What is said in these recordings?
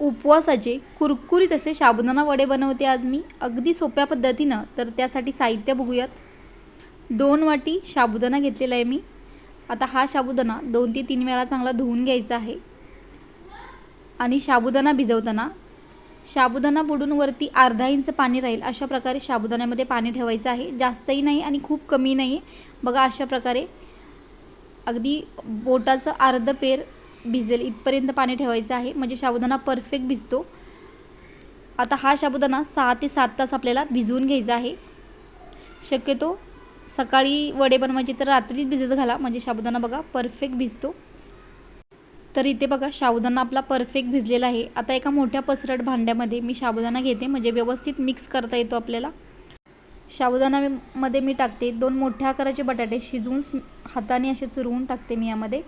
उपवासाचे कुरकुरीत असे साबुदाणा वडे बनवते आज मी. अगदी सोप्या पद्धतीनं. तर त्यासाठी साहित्य बघूयात. दोन वाटी साबुदाणा घेतलेला आहे मी. आता हा साबुदाणा दोन ते तीन वेळा चांगला धुवून घ्यायचा आहे. आणि साबुदाणा भिजवताना साबुदाणा बुडून वरती अर्धा इंच पाणी राहील अशा प्रकारे साबुदाण्यामध्ये पाणी ठेवायचं आहे. जास्तही नाही आणि खूप कमी नाही. बघा अशा प्रकारे. अगदी बोटाचं अर्ध पेर भिजेल इथपर्यंत पाणी ठेवायचं आहे. म्हणजे साबुदाणा परफेक्ट भिजतो. आता हा साबुदाणा सहा ते सात तास आपल्याला भिजवून घ्यायचा आहे. शक्यतो सकाळी वडे बनवायचे तर रात्रीच भिजत घाला. म्हणजे साबुदाणा बघा परफेक्ट भिजतो. तर इथे बघा साबुदाणा आपला परफेक्ट भिजलेला आहे. आता एका मोठ्या पसरट भांड्यामध्ये मी साबुदाणा घेते. म्हणजे व्यवस्थित मिक्स करता येतो आपल्याला. साबुदाणामध्ये मी टाकते दोन मोठ्या आकाराचे बटाटे. शिजवून हाताने असे चुरवून टाकते मी यामध्ये.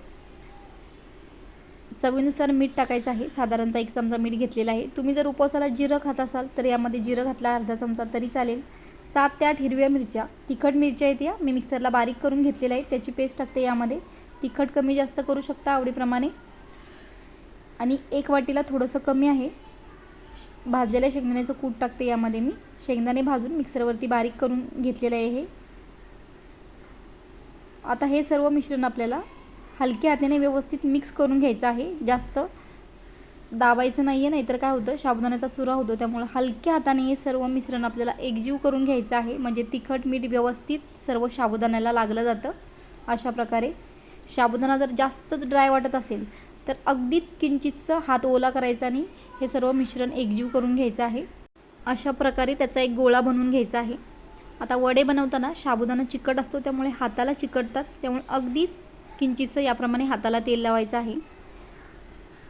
चवीनुसार मीठ टाकायचं आहे. साधारणतः एक चमचा मीठ घेतलेला आहे. तुम्ही जर उपवासाला जिरं खात असाल तर यामध्ये जिरं घातला अर्धा चमचा तरी चालेल. सात ते आठ हिरव्या मिरच्या तिखट मिरच्या आहेत या. मी मिक्सरला बारीक करून घेतलेल्या आहेत. त्याची पेस्ट टाकते यामध्ये. तिखट कमी जास्त करू शकता आवडीप्रमाणे. आणि एक वाटीला थोडंसं कमी आहे. भाजलेल्या शेंगदाण्याचं कूट टाकते यामध्ये मी. शेंगदाणे भाजून मिक्सरवरती बारीक करून घेतलेलं आहे हे. आता हे सर्व मिश्रण आपल्याला हलक्या हाताने व्यवस्थित मिक्स करून घ्यायचं आहे. जास्त दाबायचं नाही आहे नाहीतर काय होतं साबुदाण्याचा चुरा होतो. त्यामुळे हलक्या हाताने हे सर्व मिश्रण आपल्याला एकजीव करून घ्यायचं आहे. म्हणजे तिखट मीठ व्यवस्थित सर्व साबुदाण्याला लागलं जातं. अशा प्रकारे साबुदाणा जर जास्तच ड्राय वाटत असेल तर अगदीच किंचितचं हात ओला करायचा आणि हे सर्व मिश्रण एकजीव करून घ्यायचं आहे. अशा प्रकारे त्याचा एक गोळा बनवून घ्यायचा आहे. आता वडे बनवताना साबुदाणा चिकट असतो त्यामुळे हाताला चिकटतात. त्यामुळे अगदी किंचितसं याप्रमाणे हाताला तेल लावायचं आहे.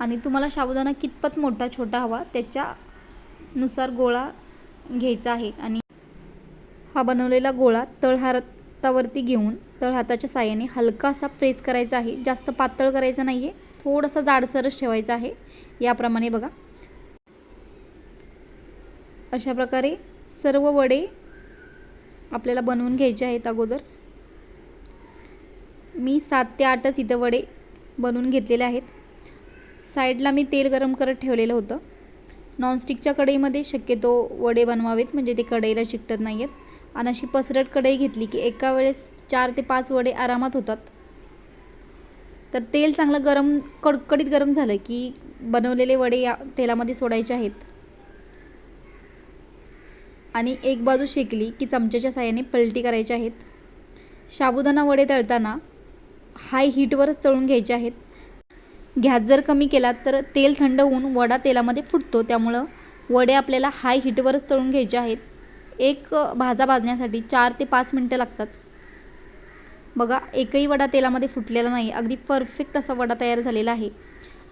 आणि तुम्हाला साबुदाणा कितपत मोठा छोटा हवा त्याच्यानुसार गोळा घ्यायचा आहे. आणि हा बनवलेला गोळा तळहातावरती घेऊन तळहाताच्या साह्याने हलका असा प्रेस करायचा आहे. जास्त पातळ करायचं नाही आहे थोडासा जाडसरच ठेवायचं आहे. याप्रमाणे बघा. अशा प्रकारे सर्व वडे आपल्याला बनवून घ्यायचे आहेत अगोदर. मी सात ते आठच इथं वडे बनवून घेतलेले आहेत. साईडला मी तेल गरम करत ठेवलेलं होतं. नॉनस्टिकच्या कढईमध्ये शक्यतो वडे बनवावेत म्हणजे ते कढईला चिकटत नाही आहेत आणि अशी पसरट कढई घेतली की एका वेळेस चार ते पाच वडे आरामात होतात. तर तेल चांगलं गरम कडकडीत गरम झालं की बनवलेले वडे या तेलामध्ये सोडायचे आहेत. आणि एक बाजू शेकली की चमच्याच्या साह्याने पलटी करायच्या आहेत. साबुदाणा वडे तळताना हाय हीटवरच तळून घ्यायचे आहेत. गॅस जर कमी केला तर तेल थंड होऊन वडा तेलामध्ये फुटतो. त्यामुळं वडे आपल्याला हाय हीटवरच तळून घ्यायचे आहेत. एक भाजा भाजण्यासाठी चार ते पाच मिनटं लागतात. बघा एकही वडा तेलामध्ये फुटलेला नाही. अगदी परफेक्ट असा वडा तयार झालेला आहे.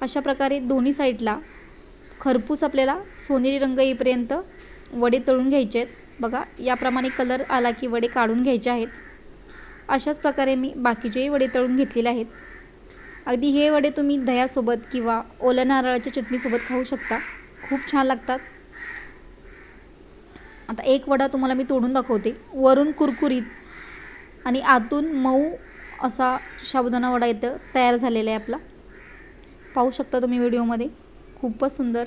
अशा प्रकारे दोन्ही साईडला खरपूस आपल्याला सोनेरी रंग येईपर्यंत वडे तळून घ्यायचे आहेत. बघा याप्रमाणे कलर आला की वडे काढून घ्यायचे आहेत. अशाच प्रकारे मी बाकीचेही वडे तळून घेतलेले आहेत. अगदी हे वडे तुम्ही दह्यासोबत किंवा ओल्या नारळाच्या चटणीसोबत खाऊ शकता. खूप छान लागतात. आता एक वडा तुम्हाला मी तोडून दाखवते. वरून कुरकुरीत आणि आतून मऊ असा साबुदाणा वडा इथं तयार झालेला आहे आपला. पाहू शकता तुम्ही व्हिडिओमध्ये. खूपच सुंदर.